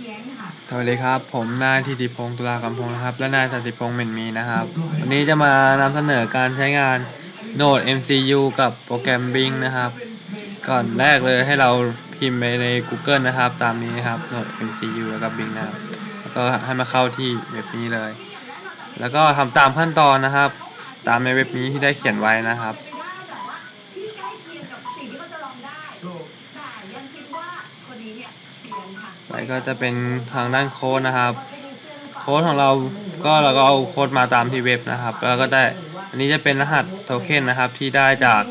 พี้ยนค่ะสวัสดีครับ ผมนายทิติพงศ์ตุลากำพงศ์นะครับ และนายสันติพงศ์เหม็นมีนะครับ วันนี้จะมานำเสนอการใช้งาน Node MCU กับโปรแกรม Bing นะครับ ก่อนแรกเลยให้เราพิมพ์ไปใน Google นะครับ ตามนี้นะครับ Node MCU แล้วก็ Bing นะครับ แล้วก็ให้มาเข้าที่เว็บนี้เลย แล้วก็ทำตามขั้นตอนนะครับ ตามในเว็บนี้ที่ได้เขียนไว้นะครับว่า แบบว่าที่ใกล้เคียงกับสิ่งที่เขาจะลองได้แต่ยังคิดว่าคนนี้เนี่ยเพี้ยนค่ะไปก็จะเป็นทางด้านโค้ดนะครับ โค้ดของเราก็เราก็เอาโค้ดมาตามที่เว็บนะครับ แล้วก็ได้อันนี้จะเป็นรหัสโทเค็นนะครับที่ได้จาก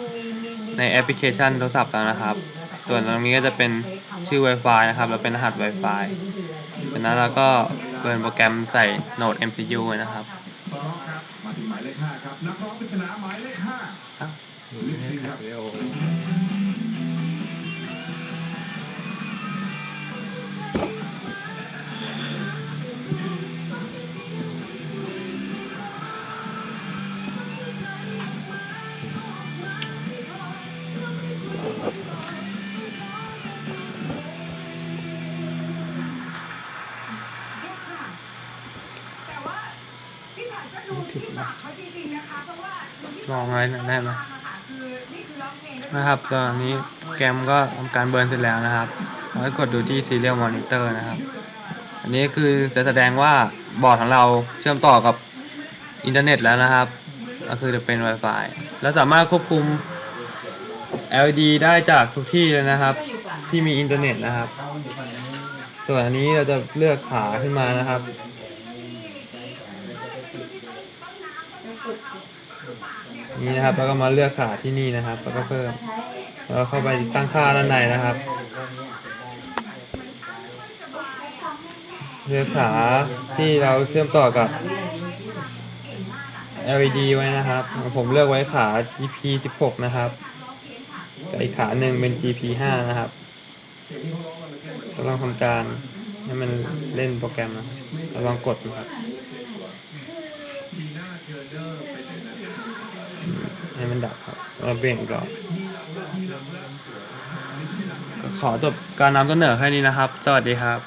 ในแอปพลิเคชันโทรศัพท์แล้วนะครับ ส่วนตรงนี้ก็จะเป็นชื่อ Wi-Fi นะครับแล้วเป็นรหัส Wi-Fi จากนั้นเราก็เปิดโปรแกรมใส่ Node MCU ไว้นะครับพร้อมครับมาถึงหมายเลขห้าครับนักร้องปริศนาหมายเลขห้าอ้าวลิปซิงค์ครับ ผัดก็ดูที่ปากเขาจริงๆนะคะเพราะว่าลองอะไรหน่อยได้ไหมคือนี่คือร้องเพลงก็นะครับตอนนี้โปรแกรมก็ทำการเบิร์นเสร็จแล้วนะครับเราให้กดดูที่ Serial Monitor นะครับ อันนี้คือจะแสดงว่าบอร์ดของเราเชื่อมต่อกับอินเทอร์เน็ตแล้วนะครับ ก็คือจะเป็น Wi-Fi แล้วสามารถควบคุม LED ได้จากทุกที่เลยนะครับ ที่มีอินเทอร์เน็ตนะครับ ส่วนอันนี้เราจะเลือกขาขึ้นมานะครับ นี่นะครับแล้วก็มาเลือกขาที่นี่นะครับ แล้วก็เพิ่มแล้วเข้าไปตั้งค่าด้านในนะครับ เลือกขาที่เราเชื่อมต่อกับ LED ไว้นะครับ ผมเลือกไว้ขา GP 16นะครับกับอีกขาหนึ่งเป็น GP 5นะครับก็ลองทำการให้มันเล่นโปรแกรมนะลองกดนะครับ ให้มันดับครับเราเบ่งก่อนก็ขอจบการนำเสนอแค่นี้นะครับ สวัสดีครับ